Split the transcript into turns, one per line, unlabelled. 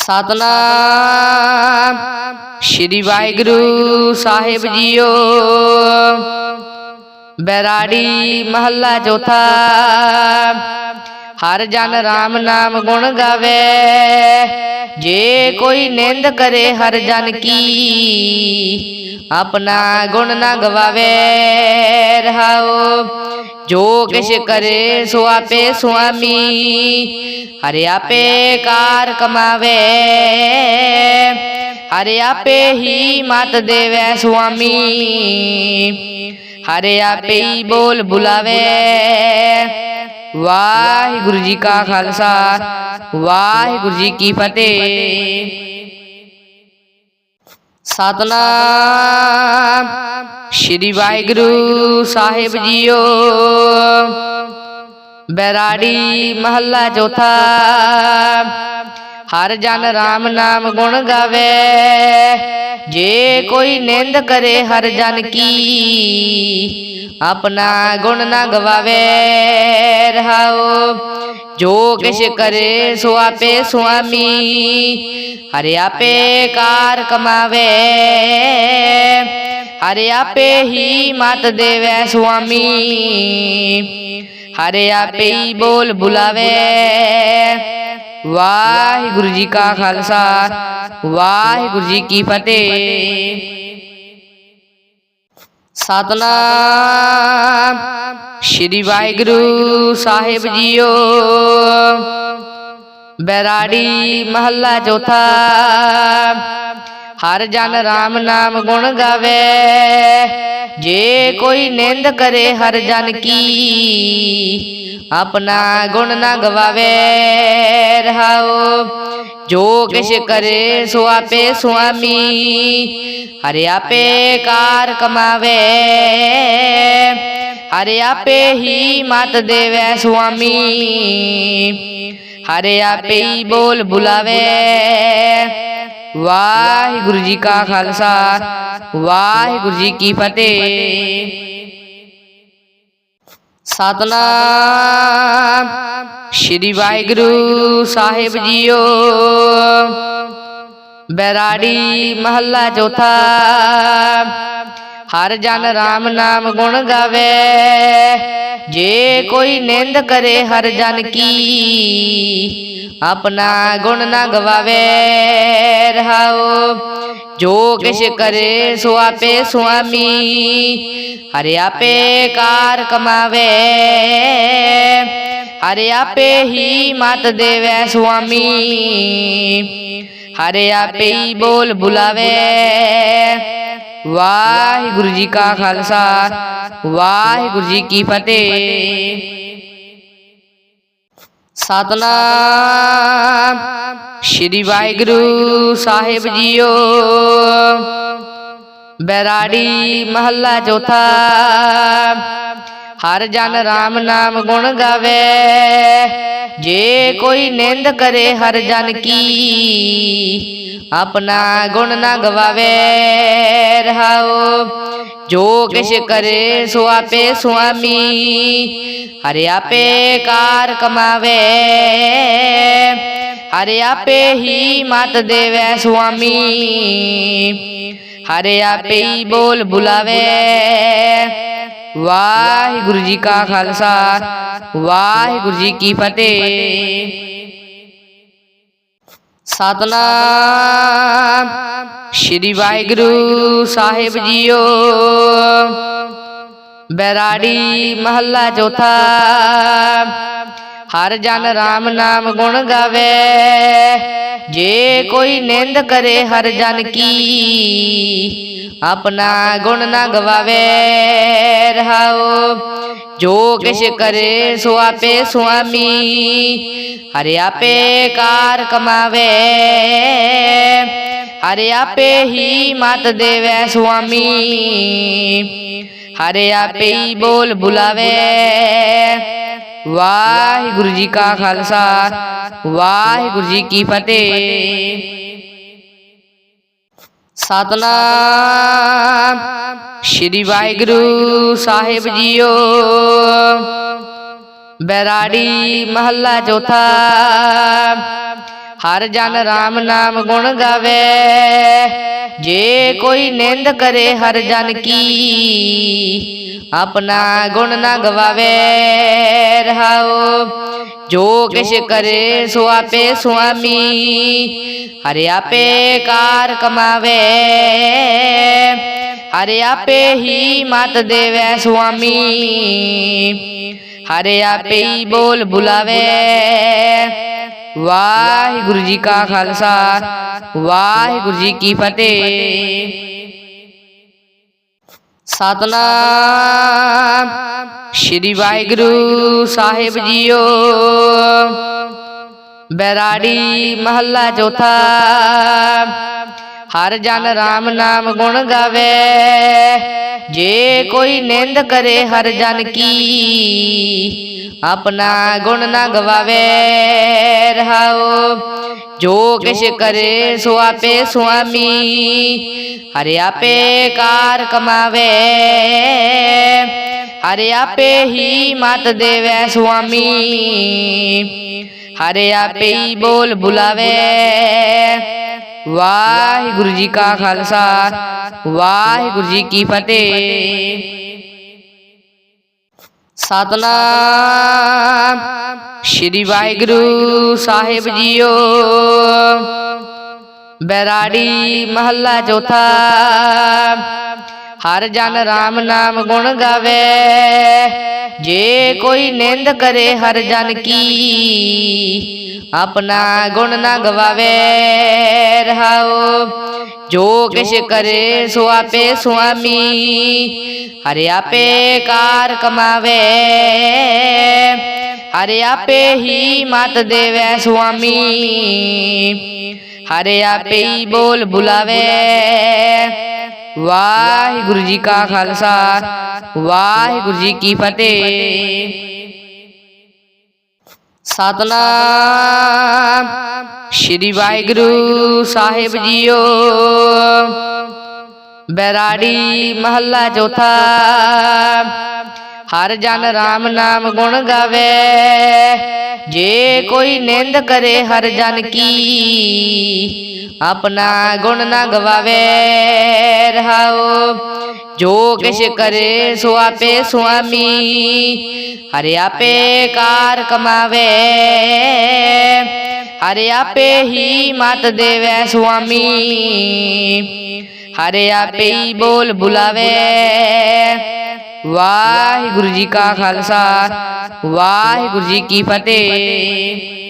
ਸਤਨਾਮ। ਸ਼੍ਰੀ ਵਾਹਿਗੁਰੂ ਸਾਹਿਬ ਜੀਓ। ਬੈਰਾੜੀ ਮਹੱਲਾ ਚੌਥਾ। ਹਰ ਜਨ ਰਾਮ ਨਾਮ ਗੁਣ ਗਾਵੇ। ਜੇ ਕੋਈ ਨਿੰਦ ਕਰੇ ਹਰ ਜਨ ਕੀ। ਆਪਣਾ ਗੁਣ ਨਾ ਗਵਾਵੇ ਰਹਾਓ। ਜੋ ਕਿਛ ਕਰੇ ਸੋ ਆਪੇ ਸੁਆਮੀ। ਹਰਿ ਆਪੇ ਕਾਰ ਕਮਾਵੇ। ਹਰਿ ਆਪੇ ਹੀ ਮਤ ਦੇਵੇ ਸੁਆਮੀ। ਹਰਿ ਆਪੇ ਹੀ ਬੋਲ ਬੁਲਾਵੇ। ਵਾਹਿਗੁਰੂ ਜੀ ਕਾ ਖਾਲਸਾ। ਵਾਹਿਗੁਰੂ ਜੀ ਕੀ ਫਤਿਹ। ਸਤਨਾਮ। ਸ਼੍ਰੀ ਵਾਹਿਗੁਰੂ ਸਾਹਿਬ ਜੀਓ। ਬੈਰਾੜੀ ਮਹੱਲਾ ਚੌਥਾ। ਹਰ ਜਨ ਰਾਮ ਨਾਮ ਗੁਣ ਗਾਵੇ। ਜੇ ਕੋਈ ਨਿੰਦ ਕਰੇ ਹਰ ਜਨ ਕੀ। ਆਪਣਾ ਗੁਣ ਨਾ ਗਵਾਵੇ ਰਹਾਓ। ਜੋ ਕਿਛ ਕਰੇ ਸੋ ਆਪੇ ਸੁਆਮੀ। ਹਰਿ ਆਪੇ ਕਾਰ ਕਮਾਵੇ। ਹਰਿ ਆਪੇ ਹੀ ਮਤ ਦੇਵੇ ਸੁਆਮੀ। ਹਰਿ ਆਪੇ ਹੀ ਬੋਲ ਬੁਲਾਵੇ। ਵਾਹਿਗੁਰੂ ਜੀ ਕਾ ਖਾਲਸਾ। ਵਾਹਿਗੁਰੂ ਜੀ ਕੀ ਫਤਿਹ। ਸਤਨਾਮ। ਸ਼੍ਰੀ ਵਾਹਿਗੁਰੂ ਸਾਹਿਬ ਜੀਓ। ਬੈਰਾੜੀ ਮਹੱਲਾ ਚੌਥਾ। ਹਰ ਜਨ ਰਾਮ ਨਾਮ ਗੁਣ ਗਾਵੇ। ਜੇ ਕੋਈ ਨਿੰਦ ਕਰੇ ਹਰ ਜਨ ਕੀ। ਆਪਣਾ ਗੁਣ ਨਾ ਗਵਾਵੇ ਰਹਾਓ। ਜੋ ਕਿਛ ਕਰੇ ਸੋ ਆਪੇ ਸੁਆਮੀ। ਹਰਿ ਆਪੇ ਕਾਰ ਕਮਾਵੇ। ਹਰਿ ਆਪੇ ਹੀ ਮਤ ਦੇਵੇ ਸੁਆਮੀ। ਹਰਿ ਆਪੇ ਹੀ ਬੋਲ ਬੁਲਾਵੇ। ਵਾਹਿਗੁਰੂ ਜੀ ਕਾ ਖਾਲਸਾ। ਵਾਹਿਗੁਰੂ ਜੀ ਕੀ ਫਤਿਹ। ਸਤਨਾਮ। ਸ਼੍ਰੀ ਵਾਹਿਗੁਰੂ ਸਾਹਿਬ ਜੀਓ। ਬੈਰਾੜੀ ਮਹੱਲਾ ਚੌਥਾ। ਹਰ ਜਨ ਰਾਮ ਨਾਮ ਗੁਣ ਗਾਵੇ। ਜੇ ਕੋਈ ਨਿੰਦ ਕਰੇ ਹਰ ਜਨ ਕੀ। ਆਪਣਾ ਗੁਣ ਨਾ ਗਵਾਵੇ ਰਹਾਓ। ਜੋ ਕਿਛ ਕਰੇ ਸੋ ਆਪੇ ਸੁਆਮੀ। ਹਰਿ ਆਪੇ ਕਾਰ ਕਮਾਵੇ। ਹਰਿ ਆਪੇ ਹੀ ਮਤ ਦੇਵੇ ਸੁਆਮੀ। ਹਰਿ ਆਪੇ ਹੀ ਬੋਲ ਬੁਲਾਵੇ। ਵਾਹਿਗੁਰੂ ਜੀ ਕਾ ਖਾਲਸਾ। ਵਾਹਿਗੁਰੂ ਜੀ ਕੀ ਫਤਿਹ। ਸਤਨਾਮ। ਸ਼੍ਰੀ ਵਾਹਿਗੁਰੂ ਸਾਹਿਬ ਜੀਓ। ਬੈਰਾੜੀ ਮਹੱਲਾ ਚੌਥਾ। ਹਰ ਜਨ ਰਾਮ ਨਾਮ ਗੁਣ ਗਾਵੇ। ਜੇ ਕੋਈ ਨਿੰਦ ਕਰੇ ਹਰ ਜਨ ਕੀ। ਆਪਣਾ ਗੁਣ ਨਾ ਗਵਾਵੇ ਰਹਾਓ। ਜੋ ਕਿਛ ਕਰੇ ਸੋ ਆਪੇ ਸੁਆਮੀ। ਹਰਿ ਆਪੇ ਕਾਰ ਕਮਾਵੇ। ਹਰਿ ਆਪੇ ਹੀ ਮਤ ਦੇਵੇ ਸੁਆਮੀ। ਹਰਿ ਆਪੇ ਹੀ ਬੋਲ ਬੁਲਾਵੇ। ਵਾਹਿਗੁਰੂ ਜੀ ਕਾ ਖਾਲਸਾ। ਵਾਹਿਗੁਰੂ ਜੀ ਕੀ ਫਤਿਹ। ਸਤਨਾਮ। ਸ਼੍ਰੀ ਵਾਹਿਗੁਰੂ ਸਾਹਿਬ ਜੀਓ। ਬੈਰਾੜੀ ਮਹੱਲਾ ਚੌਥਾ। ਹਰ ਜਨ ਰਾਮ ਨਾਮ ਗੁਣ ਗਾਵੇ। ਜੇ ਕੋਈ ਨਿੰਦ ਕਰੇ ਹਰ ਜਨ ਕੀ। ਆਪਣਾ ਗੁਣ ਨਾ ਗਵਾਵੇ ਰਹਾਓ। ਜੋ ਕਿਛ ਕਰੇ ਸੋ ਆਪੇ ਸੁਆਮੀ ਹਰਿ ਆਪੇ ਕਾਰ ਕਮਾਵੇ। ਹਰਿ ਆਪੇ ਹੀ ਮਤ ਦੇਵੇ ਸੁਆਮੀ ਹਰਿ ਆਪੇ ਹੀ ਬੋਲ ਬੁਲਾਵੇ। ਵਾਹਿਗੁਰੂ ਜੀ ਕਾ ਖਾਲਸਾ ਵਾਹਿਗੁਰੂ ਜੀ ਕੀ ਫਤਿਹ। ਸਤਨਾਮ। ਸ਼੍ਰੀ ਵਾਹਿਗੁਰੂ ਸਾਹਿਬ ਜੀਓ। ਬੈਰਾੜੀ ਮਹੱਲਾ ਚੌਥਾ। ਹਰ ਜਨ ਰਾਮ ਨਾਮ ਗੁਣ ਗਾਵੇ। ਜੇ ਕੋਈ ਨਿੰਦ ਕਰੇ ਹਰ ਜਨ ਕੀ। ਆਪਣਾ ਗੁਣ ਨਾ ਗਵਾਵੇ ਰਹਾਓ। ਜੋ ਕਿਛ ਕਰੇ ਸੋ ਆਪੇ ਸੁਆਮੀ ਹਰਿ ਆਪੇ ਕਾਰ ਕਮਾਵੇ। ਹਰਿ ਆਪੇ ਹੀ ਮਤ ਦੇਵੇ ਸੁਆਮੀ ਹਰਿ ਆਪੇ ਹੀ ਬੋਲ ਬੁਲਾਵੇ। ਵਾਹਿਗੁਰੂ ਜੀ ਕਾ ਖਾਲਸਾ। ਵਾਹਿਗੁਰੂ ਜੀ ਕੀ ਫਤਿਹ। ਸਤਨਾਮ। ਸ਼੍ਰੀ ਵਾਹਿਗੁਰੂ ਸਾਹਿਬ ਜੀਓ। ਬੈਰਾੜੀ ਮਹੱਲਾ ਚੌਥਾ। ਹਰ ਜਨ ਰਾਮ ਨਾਮ ਗੁਣ ਗਾਵੇ। ਜੇ ਕੋਈ ਨਿੰਦ ਕਰੇ ਹਰ ਜਨ ਕੀ। ਆਪਣਾ ਗੁਣ ਨਾ ਗਵਾਵੇ ਰਹਾਓ। ਜੋ ਕਿਛ ਕਰੇ ਸੋ ਆਪੇ ਸੁਆਮੀ। ਹਰਿ ਆਪੇ ਕਾਰ ਕਮਾਵੇ। ਹਰਿ ਆਪੇ ਹੀ ਮਤ ਦੇਵੇ ਸੁਆਮੀ। ਹਰਿ ਆਪੇ ਹੀ ਬੋਲ ਬੁਲਾਵੇ। ਵਾਹਿਗੁਰੂ ਜੀ ਕਾ ਖਾਲਸਾ। ਵਾਹਿਗੁਰੂ ਜੀ ਕੀ ਫਤਿਹ। ਸਤਨਾਮ। ਸ਼੍ਰੀ ਵਾਹਿਗੁਰੂ ਸਾਹਿਬ ਜੀਓ। ਬੈਰਾੜੀ ਮਹੱਲਾ ਚੌਥਾ। ਹਰ ਜਨ ਰਾਮ ਨਾਮ ਗੁਣ ਗਾਵੇ। ਜੇ ਕੋਈ ਨਿੰਦ ਕਰੇ ਹਰ ਜਨ ਕੀ। ਆਪਣਾ ਗੁਣ ਨਾ ਗਵਾਵੇ। ਰਹਾਓ। ਜੋ ਕਿਛ ਕਰੇ ਸੋ ਆਪੇ ਸੁਆਮੀ। ਹਰਿ ਆਪੇ ਕਾਰ ਕਮਾਵੇ। ਹਰਿ ਆਪੇ ਹੀ ਮਤ ਦੇਵੇ ਸੁਆਮੀ। ਹਰਿ ਆਪੇ ਹੀ ਬੋਲ ਬੁਲਾਵੇ। ਵਾਹਿਗੁਰੂ ਜੀ ਕਾ ਖਾਲਸਾ ਵਾਹਿਗੁਰੂ ਜੀ ਕੀ ਫਤਿਹ। ਸਤਨਾਮ। ਸ਼੍ਰੀ ਵਾਹਿਗੁਰੂ ਸਾਹਿਬ ਜੀਓ। ਬੈਰਾੜੀ ਮਹੱਲਾ ਚੌਥਾ। ਹਰ ਜਨ ਰਾਮ ਨਾਮ ਗੁਣ ਗਾਵੇ। ਜੇ ਕੋਈ ਨਿੰਦ ਕਰੇ ਹਰ ਜਨ ਕੀ। ਆਪਣਾ ਗੁਣ ਨਾ ਗਵਾਵੇ ਰਹਾਓ। ਜੋ ਕਿਛ ਕਰੇ ਸੋ ਆਪੇ ਸੁਆਮੀ ਹਰਿ ਆਪੇ ਕਾਰ ਕਮਾਵੇ ਹਰਿ ਆਪੇ ਹੀ ਮਤ ਦੇਵੇ ਸੁਆਮੀ। ਹਰਿ ਆਪੇ ਹੀ ਬੋਲ ਬੁਲਾਵੇ। ਵਾਹਿਗੁਰੂ ਜੀ ਕਾ ਖਾਲਸਾ। ਵਾਹਿਗੁਰੂ ਜੀ ਕੀ ਫਤਿਹ।